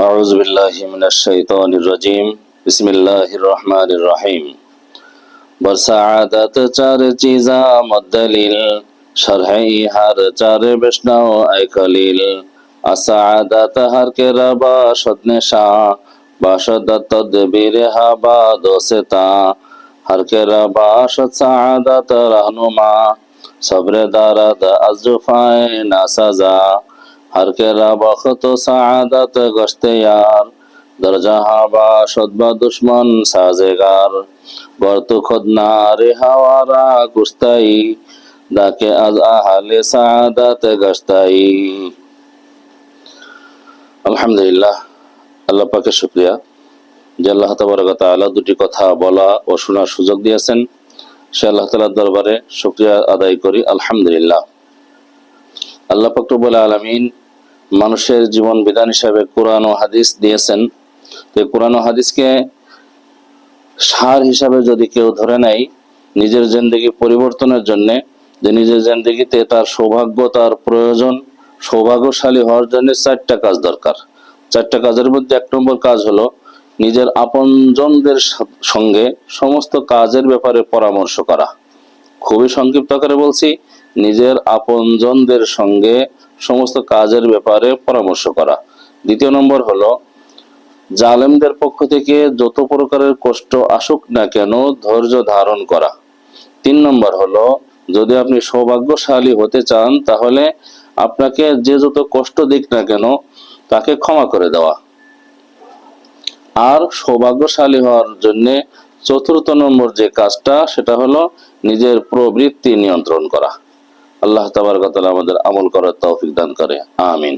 أعوذ بالله من الشيطان الرجيم بسم الله الرحمن الرحيم برسعادت چار چیزا مدلیل شرحی ہر چار بشنو اے کلیل اسعادت ہر کے ربا شدنشا باشدت تدبیرها با دوستا ہر کے ربا شد سعادت رہنما صبر دارد ازرفائے ناسزا আল্লাপাকে আলহামদুলিল্লাহ শুক্রিয়া। যে আল্লাহ তাবারকাত আল্লাহ দুটি কথা বলা ও শোনার সুযোগ দিয়েছেন, সে আল্লাহ তালার দরবারে শুক্রিয়া আদায় করি, আলহামদুলিল্লাহ। আল্লাহ ফকরবুল আলমিন মানুষের জীবন বিধান হিসাবে কোরআন ও হাদিস দিয়েছেন। তো কোরআন ও হাদিসকে সার হিসাবে যদি কেউ ধরে নেয়, নিজের জিন্দগি পরিবর্তনের জন্য, যে নিজের জিন্দগিতে তার সৌভাগ্য, তার প্রয়োজন সৌভাগ্যশালী হওয়ার জন্য চারটা কাজ দরকার। চারটা কাজের মধ্যে এক নম্বর কাজ হলো নিজের আপনজনদের সঙ্গে সমস্ত কাজের ব্যাপারে পরামর্শ করা। খুবই সংক্ষিপ্ত আকারে বলছি নিজের আপনজনদের সঙ্গে সমস্ত কাজের ব্যাপারে পরামর্শ করা। দ্বিতীয় নম্বর হলো, জালেমদের পক্ষ থেকে যত প্রকারের কষ্ট আসুক না কেন ধৈর্য ধারণ করা। তিন নম্বর হলো, যদি আপনি সৌভাগ্যশালী হতে চান, তাহলে আপনাকে যে যত কষ্ট দিক না কেন, তাকে ক্ষমা করে দেওয়া। আর সৌভাগ্যশালী হওয়ার জন্যে চতুর্থ নম্বর যে কাজটা, সেটা হলো নিজের প্রবৃত্তি নিয়ন্ত্রণ করা। আল্লাহ তাবার আমাদের আমল করার তৌফিক দান করে। আমিন।